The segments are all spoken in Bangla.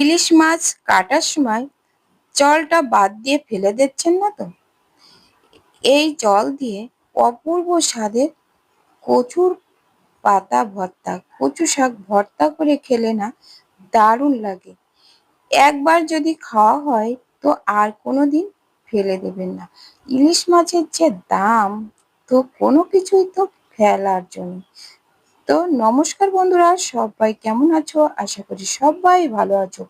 ইলিশ মাছ কাটার সময় জলটা বাদ দিয়ে ফেলে দিচ্ছেন না তো? এই জল দিয়ে অপূর্ব স্বাদের কচুর পাতা ভর্তা, কচু শাক ভর্তা করে খেলে না দারুণ লাগে। একবার যদি খাওয়া হয় তো আর কোনোদিন ফেলে দেবেন না। ইলিশ মাছের যে দাম তো কোনো কিছুই তো ফেলার জন্য। তো নমস্কার বন্ধুরা, সবাই কেমন আছো? আশা করি সবাই ভালো আছো।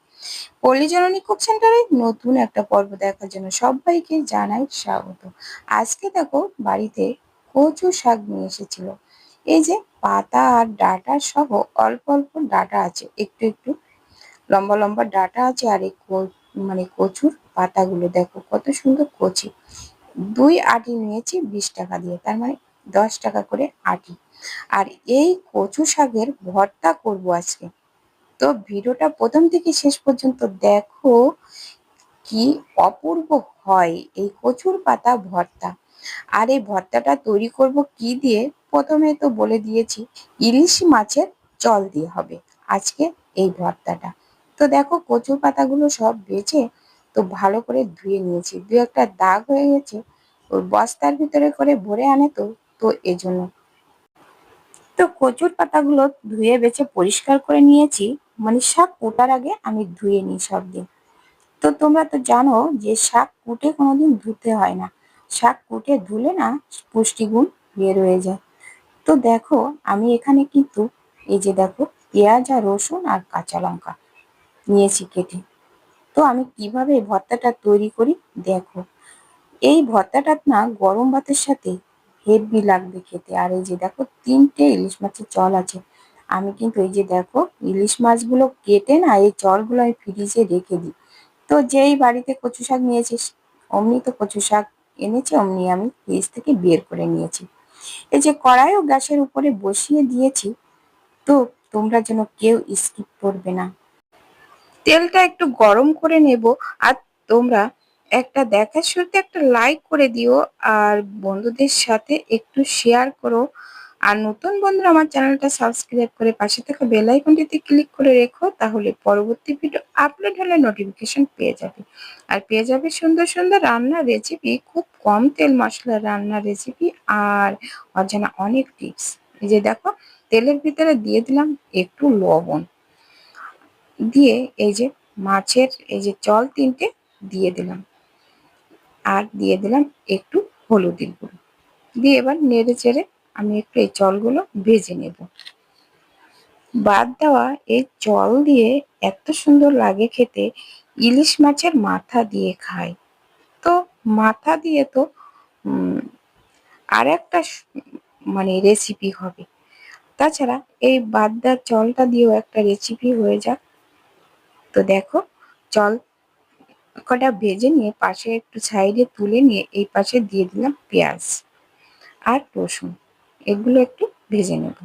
পল্লীজননী কুক সেন্টারে নতুন একটা পর্ব দেখার জন্য সবাইকে জানাই স্বাগত। আজকে দেখো বাড়িতে কচু শাক নিয়ে এসেছিল। এই যে পাতা আর ডাটা সহ অল্প অল্প ডাটা আছে, একটু একটু। লম্বা লম্বা ডাটা আছে আর এই মানে কচুর পাতাগুলো দেখো কত সুন্দর কচি। দুই আটি নিয়েছি বিশ টাকা দিয়ে, তার মানে দশ টাকা করে আটি। আর এই কচু শাকের ভর্তা করব আজকে। তো ভিডিওটা প্রথম থেকে শেষ পর্যন্ত দেখো কি অপূর্ব হয় এই কচুর পাতা ভর্তা। আর এই ভর্তাটা তৈরি করব কি দিয়ে? প্রথমে তো বলে দিয়েছি, ইলিশ মাছের জল দিয়ে হবে আজকে এই ভর্তাটা। তো দেখো কচুর পাতাগুলো সব বেছে তো ভালো করে ধুয়ে নিয়েছি। দু একটা দাগ হয়ে গেছে, ওই বস্তার ভিতরে করে ভরে আনে তো তো এজন্য তো কচুর পাতাগুলো ধুয়ে বেছে পরিষ্কার করে নিয়েছি। মানে শাক কোটার আগে আমি ধুয়ে নিই সব দিন তো তোমরা তো জানো যে শাক কুটে কোনোদিন ধুতে হয় না। শাক কুটে ধুলে না পুষ্টিগুণ বের হয়ে যায়। তো দেখো, আমি এখানে কিন্তু এই যে দেখো, পেঁয়াজ আর রসুন আর কাঁচা লঙ্কা নিয়েছি কেটে। তো আমি কীভাবে ভর্তাটা তৈরি করি? দেখো, এই ভর্তাটা না গরম ভাতের সাথে হেভি লাগবে খেতে। আর এই যে দেখো, তিনটে ইলিশ মাছের চল আছে। আমি কিন্তু এই যে দেখো, ইলিশ মাছগুলো কেটে না এই চলগুলো আমি ফ্রিজে রেখে দিই। তো যেই বাড়িতে কচু শাক নিয়েছিস, অমনি তো কচু শাক এনেছে, অমনি আমি ফ্রিজ থেকে বের করে নিয়েছি। এই যে কড়াইও গ্যাসের উপরে বসিয়ে দিয়েছি, তো তোমরা যেন কেউ স্কিপ করবে না। তেলটা একটু গরম করে নেব, আর তোমরা একটা দেখার শুরুতে একটা লাইক করে দিও আর বন্ধুদের সাথে একটু শেয়ার করো। আর নতুন বন্ধুরা আমার চ্যানেলটা সাবস্ক্রাইব করে পাশে থাকা বেল আইকনটিতে ক্লিক করে রেখো, তাহলে পরবর্তী ভিডিও আপলোড হলে নোটিফিকেশন পেয়ে যাবে। আর পেয়ে যাবে সুন্দর সুন্দর রান্নার রেসিপি খুব কম তেল মশলা রান্নার রেসিপি আর অজানা অনেক টিপস এই যে দেখো, তেলের ভিতরে দিয়ে দিলাম একটু লবণ। দিয়ে এই যে মাছের এই যে জল তিনটে দিয়ে দিলাম। আর দিয়ে দিলাম একটু হলুদের গুঁড়ো। দিয়ে এবার নেড়ে চেড়ে আমি একটু এই জলগুলো ভেজে নেব। বাদ দেওয়া এই জল দিয়ে এত সুন্দর লাগে খেতে, ইলিশ মাছের মাথা দিয়ে খাই। তো মাথা দিয়ে তো আর একটা মানে রেসিপি হবে। তাছাড়া এই বাদ দেওয়ার জলটা দিয়েও একটা রেসিপি হয়ে যাক। তো দেখো জল কটা ভেজে নিয়ে পাশে একটু সাইডে তুলে নিয়ে এই পাশে দিয়ে দিলাম পেঁয়াজ আর রসুন। এগুলো একটু ভেজে নেব।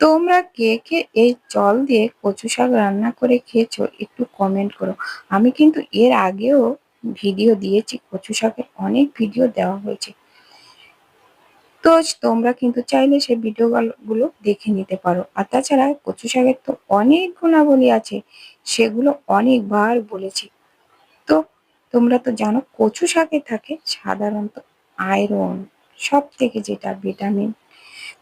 তোমরা কে কে এই জল দিয়ে কচু শাক রান্না করে খেয়েছো একটু কমেন্ট করো। আমি কিন্তু এর আগেও ভিডিও দিয়েছি, কচু শাকের অনেক ভিডিও দেওয়া হয়েছে। তো তোমরা কিন্তু চাইলে সেই ভিডিওগুলো দেখে নিতে পারো। আর তাছাড়া কচু শাকের তো অনেক গুণাবলী আছে, সেগুলো অনেকবার বলেছি। তো তোমরা তো জানো কচু শাকে থাকে সাধারণত আয়রন সব থেকে যেটা ভিটামিন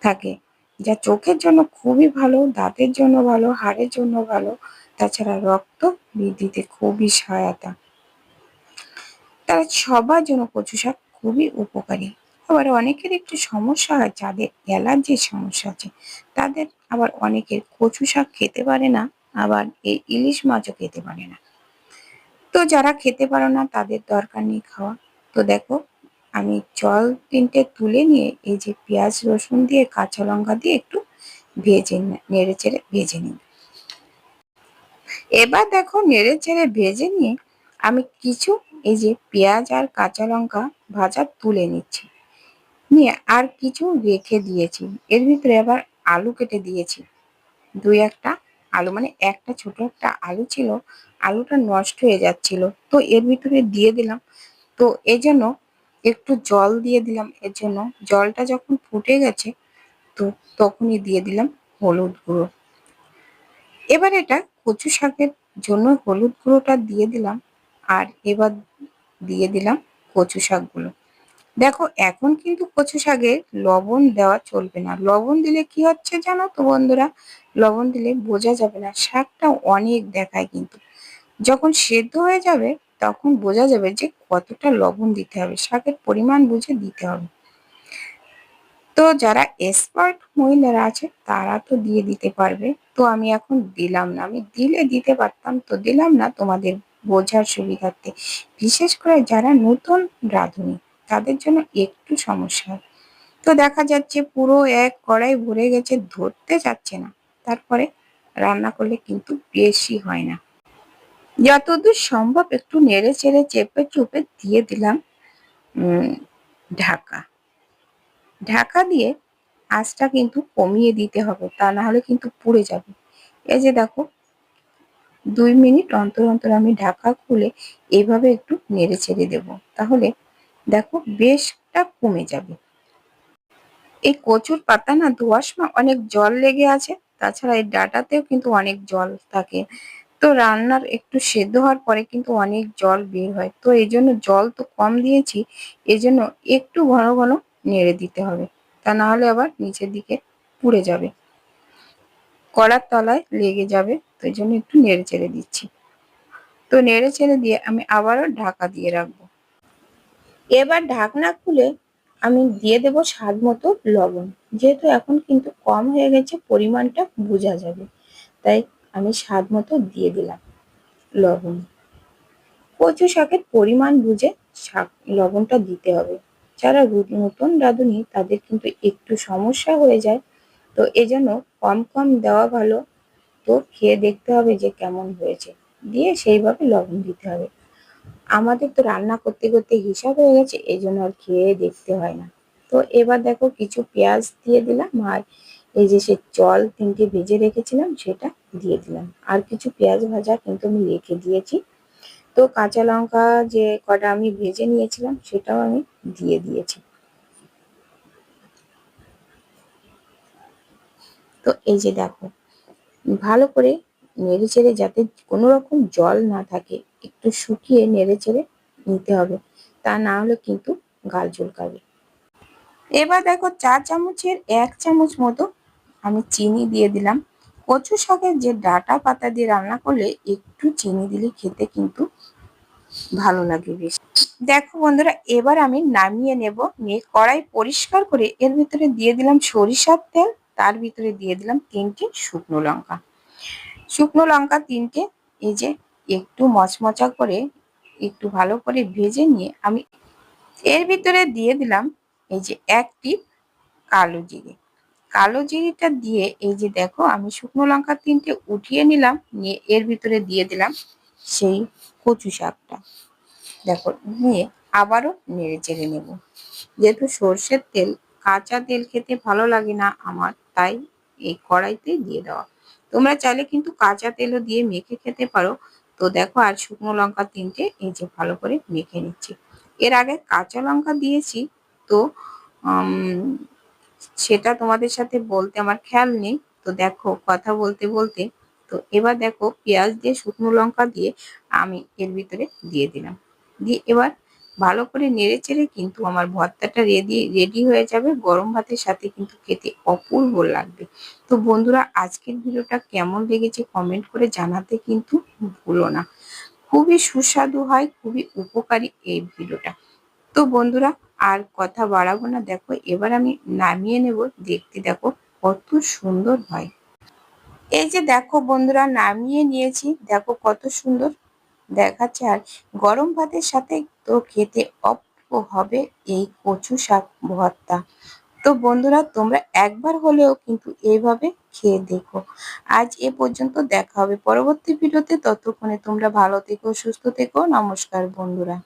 থাকে, যা চোখের জন্য খুবই ভালো, দাঁতের জন্য ভালো, হাড়ের জন্য ভালো, তাছাড়া রক্ত বৃদ্ধিতে খুবই সহায়তা। তারা সবার জন্য কচু শাক খুবই উপকারী। আবার অনেকের একটু সমস্যা হয়, যাদের অ্যালার্জির সমস্যা আছে। তাদের আবার অনেকের কচু শাক খেতে পারে না, আবার এই ইলিশ মাছও খেতে পারে না। তো যারা খেতে পারো না, তাদের দরকার নেই খাওয়া। তো দেখো, আমি জল তিনটে তুলে নিয়ে এই যে পেঁয়াজ, রসুন দিয়ে, কাঁচা লঙ্কা দিয়ে একটু ভেজে নেড়ে চেড়ে ভেজে নিই। এবার দেখো, নেড়ে চেড়ে ভেজে নিয়ে আমি কিছু এই যে পেঁয়াজ আর কাঁচা লঙ্কা ভাজা তুলে নিচ্ছি। নিয়ে আর কিছু রেখে দিয়েছি। এর ভিতরে আবার আলু কেটে দিয়েছি। দুই একটা আলু মানে একটা ছোট একটা আলু ছিল, আলুটা নষ্ট হয়ে যাচ্ছিল। তো এর ভিতরে দিয়ে দিলাম। তো এই জন্য একটু জল দিয়ে দিলাম। এর জন্য জলটা যখন ফুটে গেছে, তো তখনই দিয়ে দিলাম হলুদ গুঁড়ো। এবার এটা কচু শাকের জন্য হলুদ গুঁড়োটা দিয়ে দিলাম। আর এবার দিয়ে দিলাম কচু শাকগুলো। দেখো, এখন কিন্তু কচু শাকে লবণ দেওয়া চলবে না। লবণ দিলে কি হচ্ছে জানো তো বন্ধুরা? লবণ দিলে বোঝা যাবে না, শাকটা অনেক দেখায় কিন্তু। যখন সেদ্ধ হয়ে যাবে, তখন বোঝা যাবে যে কতটা লবণ দিতে হবে, শাকের পরিমাণ বুঝে দিতে হবে। তো যারা এক্সপার্ট মহিলারা আছে, তারা তো দিয়ে দিতে পারবে। তো আমি এখন দিলাম না, আমি দিলে দিতে পারতাম তো দিলাম না তোমাদের বোঝার সুবিধার্থে। বিশেষ করে যারা নতুন রাঁধুনি তাদের জন্য একটু সমস্যা হয়। তো দেখা যাচ্ছে পুরো এক কড়াই ভরে গেছে, ধরতে যাচ্ছে না। তারপরে রান্না করলে কিন্তু বেশি হয় না। যতদূর সম্ভব একটু নেড়ে চেড়ে চেপে চুপে দিয়ে দিলাম ঢাকা। ঢাকা দিয়ে আঁচটা কিন্তু কমিয়ে দিতে হবে, তা না হলে কিন্তু পুড়ে যাবে। এই যে দেখো, দুই মিনিট অন্তর অন্তর আমি ঢাকা খুলে এইভাবে একটু নেড়ে ছেড়ে দেবো। তাহলে দেখো বেশটা কমে যাবে। এই কচুর পাতা না ধোয়ার সময় অনেক জল লেগে আছে, তাছাড়া এই ডাটাতেও কিন্তু অনেক জল থাকে। তো রান্নার একটু সেদ্ধ হওয়ার পরে কিন্তু অনেক জল বের হয়। তো এই জন্য জল তো কম দিয়েছি, এই জন্য একটু ঘন ঘন নেড়ে দিতে হবে। তা না হলে আবার নিচের দিকে পুড়ে যাবে। কড়ার তলায় লেগে যাবে, তো এই জন্য একটু নেড়ে চেড়ে দিচ্ছি। তো নেড়ে চেড়ে দিয়ে আমি আবারও ঢাকা দিয়ে রাখব। এবার ঢাকনা খুলে আমি দিয়ে দেব স্বাদ মতো লবণ। যেহেতু এখন কিন্তু কম হয়ে গেছে, পরিমাণটা বোঝা যাবে। তাই আমি স্বাদ মতো দিয়ে দিলাম লবণ। কচু শাকের পরিমাণ বুঝে শাক, লবণটা দিতে হবে। যারা নতুন রাঁধুনি, তাদের কিন্তু একটু সমস্যা হয়ে যায়। তো এজন্য কম কম দেওয়া ভালো। তো খেয়ে দেখতে হবে যে কেমন হয়েছে। দিয়ে সেইভাবে লবণ দিতে হবে। আমাদের তো রান্না করতে করতে হিসাব হয়ে গেছে, এই জন্য আর খেয়ে দেখতে হয় না। তো এবার দেখো কিছু পেঁয়াজ দিয়ে দিলাম আর এই যে সে জল তিনটে ভেজে রেখেছিলাম, সেটা দিয়ে দিলাম। আর কিছু পেঁয়াজ ভাজা কিন্তু আমি রেখে দিয়েছি। তো কাঁচা লঙ্কা যে কটা আমি ভেজে নিয়েছিলাম, সেটাও আমি দিয়ে দিয়েছি। তো এই যে দেখো, ভালো করে নেড়ে চেড়ে যাতে কোনো রকম জল না থাকে একটু শুকিয়ে নেড়ে চেড়ে নিতে হবে। তা না হলে কিন্তু গাল চুলকাবে। এবার দেখো চা চামচের এক চামচ মতো আমি চিনি দিয়ে দিলাম। কচু শাকের যে ডাটা পাতা দিয়ে রান্না করলে একটু চিনি দিলে খেতে কিন্তু ভালো লাগে বেশ। দেখো বন্ধুরা, এবার আমি নামিয়ে নেব। নিয়ে কড়াই পরিষ্কার করে এর ভিতরে দিয়ে দিলাম সরিষার তেল। তার ভিতরে দিয়ে দিলাম তিনটে শুকনো লঙ্কা। শুকনো লঙ্কা তিনটে, এই যে একটু মচমচা করে, একটু ভালো করে ভেজে নিয়ে আমি এর ভিতরে দিয়ে দিলাম এই যে এক টিপ কালো জিরে। কালো জিরিটা দিয়ে এই যে দেখো আমি শুকনো লঙ্কা তিনটে উঠিয়ে নিলাম, নিয়ে এর ভিতরে দিয়ে দিলাম সেই কচু শাকটা। দেখো, নিয়ে আবারও নেড়ে চেড়ে নেব। যেহেতু সর্ষের তেল, কাঁচা তেল খেতে ভালো লাগে না আমার, তাই এই কড়াইতে দিয়ে দেওয়া। তোমরা চাইলে কিন্তু কাঁচা তেলও দিয়ে মেখে খেতে পারো তো দেখো আর শুকনো লঙ্কা তিনটে, এই যে ভালো করে মেখে নিচ্ছি। এর আগে কাঁচা লঙ্কা দিয়েছি, তো সেটা তোমাদের সাথে বলতে আমার খেয়াল নেই। তো দেখো, কথা বলতে বলতে, তো এবার দেখো পেঁয়াজ দিয়ে শুকনো লঙ্কা দিয়ে আমি এর ভিতরে দিয়ে দিলাম। দিয়ে এবার ভালো করে নেড়ে চেড়ে কিন্তু আমার ভর্তাটা রেডি রেডি হয়ে যাবে। গরম ভাতের সাথে কিন্তু খেতে অপূর্ব লাগবে। তো বন্ধুরা, আজকের ভিডিওটা কেমন লেগেছে কমেন্ট করে জানাতে কিন্তু ভুলো না। খুবই সুস্বাদু হয়, খুবই উপকারী এই ভিডিওটা। তো বন্ধুরা, আর কথা বাড়াবো না। দেখো, এবার আমি নামিয়ে নেব। দেখতে দেখো, কত সুন্দর হয়। এই যে দেখো বন্ধুরা, নামিয়ে নিয়েছি। দেখো কত সুন্দর। দেখাচ্ছে আর গরম ভাতের সাথে তো খেতে অপূর্ব হবে এই কচু শাক ভর্তা। তো বন্ধুরা, তোমরা একবার হলেও কিন্তু এইভাবে খেয়ে দেখো। আজ এ পর্যন্ত দেখা হবে পরবর্তী ভিডিওতে। ততক্ষণে তোমরা ভালো থেকো, সুস্থ থেকো। নমস্কার বন্ধুরা।